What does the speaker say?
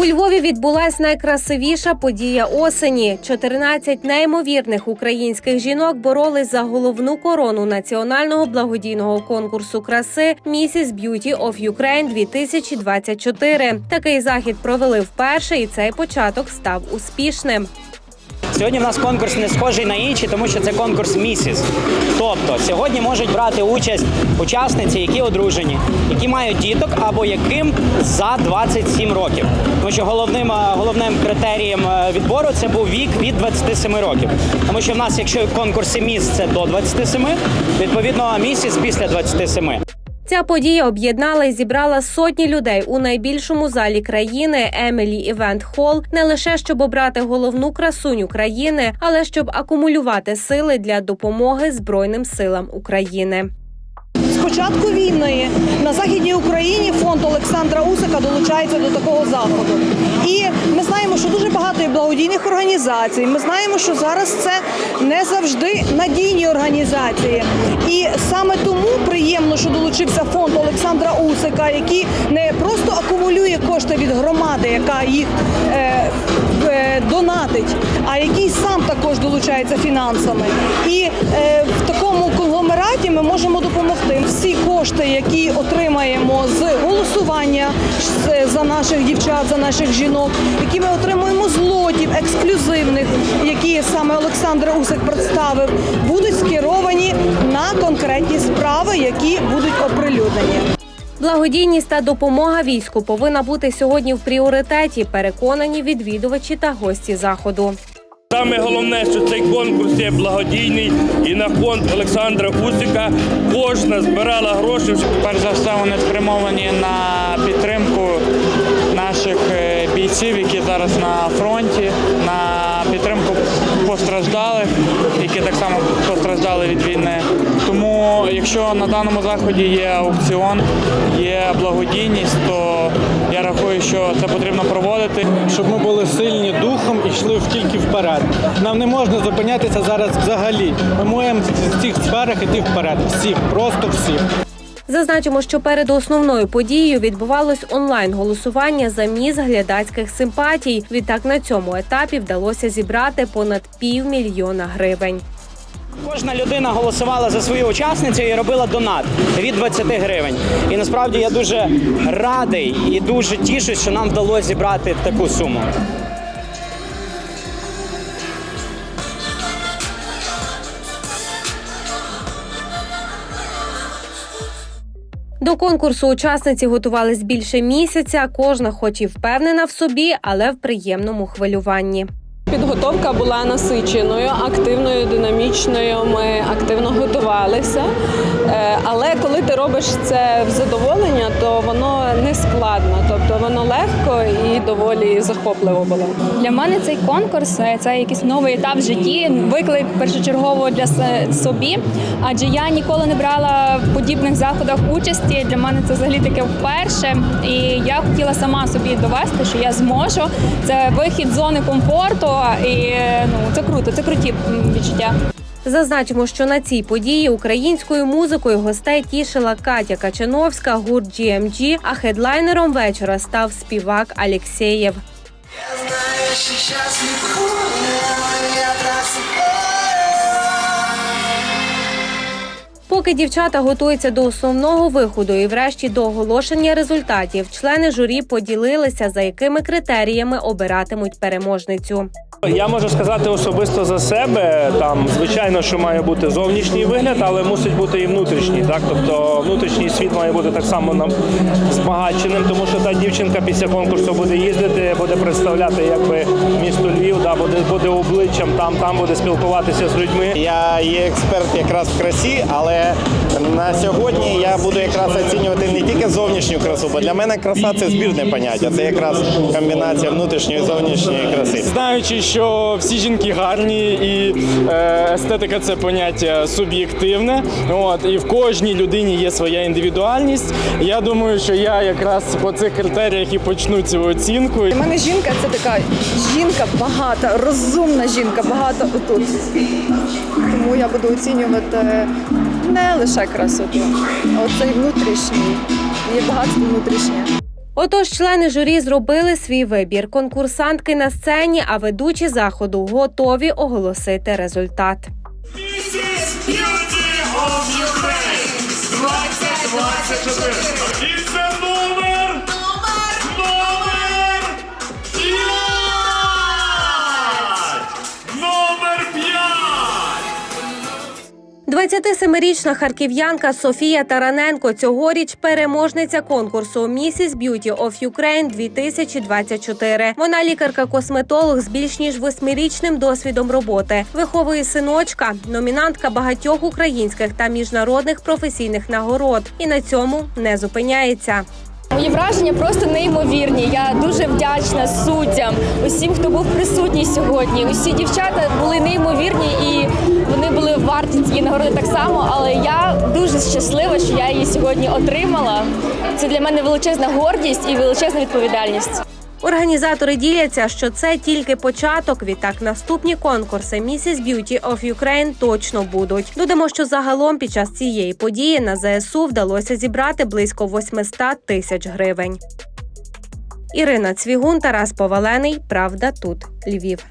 У Львові відбулась найкрасивіша подія осені. 14 неймовірних українських жінок боролись за головну корону національного благодійного конкурсу краси Місіс Б'юті оф Юкрейн 2024. Такий захід провели вперше, і цей початок став успішним. Сьогодні в нас конкурс не схожий на інші, тому що це конкурс місіс. Тобто сьогодні можуть брати участь учасниці, які одружені, які мають діток або яким за 27 років. Тому що головним, е, головним критерієм е, відбору це був вік від 27 років. Тому що в нас, якщо в конкурсі міс це до 27, відповідно місіс після 27. Ця подія об'єднала і зібрала сотні людей у найбільшому залі країни Емілі Івент Холл не лише щоб обрати головну красуню країни, але щоб акумулювати сили для допомоги Збройним силам України. Початку війни на західній Україні фонд Олександра Усика долучається до такого заходу. І ми знаємо, що дуже багато благодійних організацій. Ми знаємо, що зараз це не завжди надійні організації. І саме тому приємно, що долучився фонд Олександра Усика, який не просто акумулює кошти від громади, яка їх е, донатить, а який сам також долучається фінансами. І е, в такому конгломераті ми можемо допомогти. Всі кошти, які отримаємо з голосування за наших дівчат, за наших жінок, які ми отримуємо з лотів ексклюзивних, які саме Олександр Усик представив, будуть скеровані на конкретні справи, які будуть оприлюднені. Благодійність та допомога війську повинна бути сьогодні в пріоритеті. Переконані відвідувачі та гості заходу. Саме головне, що цей конкурс є благодійний і на фонд Олександра Усика кожна збирала гроші. Перш за все, вони спрямовані на підтримку наших е, бійців, які зараз на фронті, на підтримку постраждалих, які так само постраждали від війни. Тому, якщо на даному заході є аукціон, є благодійність, то я рахую, що це потрібно проводити. щоб ми були сильні духом і йшли тільки вперед. Нам не можна зупинятися зараз взагалі. Ми маємо в цих сферах іти вперед. Всіх, просто всіх. Зазначимо, що перед основною подією відбувалось онлайн голосування за міс глядацьких симпатій. Відтак на цьому етапі вдалося зібрати понад півмільйона гривень. Кожна людина голосувала за свою учасницю і робила донат від 20 гривень. І насправді я дуже радий і дуже тішусь, що нам вдалося зібрати таку суму. До конкурсу учасниці готувались більше місяця. Кожна, хоч і впевнена в собі, але в приємному хвилюванні. Підготовка була насиченою, активною, динамічною. Ми активно готувалися. Е, Але коли ти робиш це в задоволення, то воно не складно, тобто воно легко і доволі захопливо було. Для мене цей конкурс е, це якийсь новий етап в житті, виклик першочергово для собі. Адже я ніколи не брала в подібних заходах участі. Для мене це взагалі таке вперше. І я хотіла сама собі довести, що я зможу. Це вихід зони комфорту, і е, ну це круто, це круті відчуття. Зазначимо, що на цій події українською музикою гостей тішила Катя Качановська, гурт GMG, а хедлайнером вечора став співак Алєксєєв. Знаю, що Поки дівчата готуються до основного виходу і врешті до оголошення результатів, члени журі поділилися, за якими критеріями обиратимуть переможницю. Я можу сказати особисто за себе. Там звичайно, що має бути зовнішній вигляд, але мусить бути і внутрішній. Так, тобто внутрішній світ має бути так само нам збагаченим, тому що та дівчинка після конкурсу буде їздити, буде представляти якби місто Львів, да, буде буде обличчям там, там буде спілкуватися з людьми. Я є експерт якраз в красі, але на сьогодні я буду якраз оцінювати не тільки зовнішню красу, бо для мене краса це збірне поняття. Це якраз комбінація внутрішньої і зовнішньої краси. Знаючи, що всі жінки гарні і е, естетика це поняття суб'єктивне. От і в кожній людині є своя індивідуальність. Я думаю, що я якраз по цих критеріях і почну цю оцінку. У мене жінка це така жінка багата, розумна жінка, багато отут. Тому я буду оцінювати не лише красоту, а оцей внутрішній, є багатство внутрішнє. Отож, члени журі зробили свій вибір. Конкурсантки на сцені, а ведучі заходу готові оголосити результат. Mrs. Beauty of Ukraine 2024. І це! Номер! 27-річна харків'янка Софія Тараненко цьогоріч переможниця конкурсу Місіс Б'юті оф Юкрейн 2024. Вона лікарка-косметолог з більш ніж восьмирічним досвідом роботи. Виховує синочка, номінантка багатьох українських та міжнародних професійних нагород. І на цьому не зупиняється. Мої враження просто неймовірні. Я дуже вдячна суддям, усім, хто був присутній сьогодні. Усі дівчата були неймовірні і вони були варті цієї нагороди так само. Але я дуже щаслива, що я її сьогодні отримала. Це для мене величезна гордість і величезна відповідальність. Організатори діляться, що це тільки початок. Відтак наступні конкурси Місіс Б'юті of Ukraine точно будуть. Додамо, що загалом під час цієї події на ЗСУ вдалося зібрати близько 800 тисяч гривень. Ірина Цвігун, Тарас Повалений. Правда, тут Львів.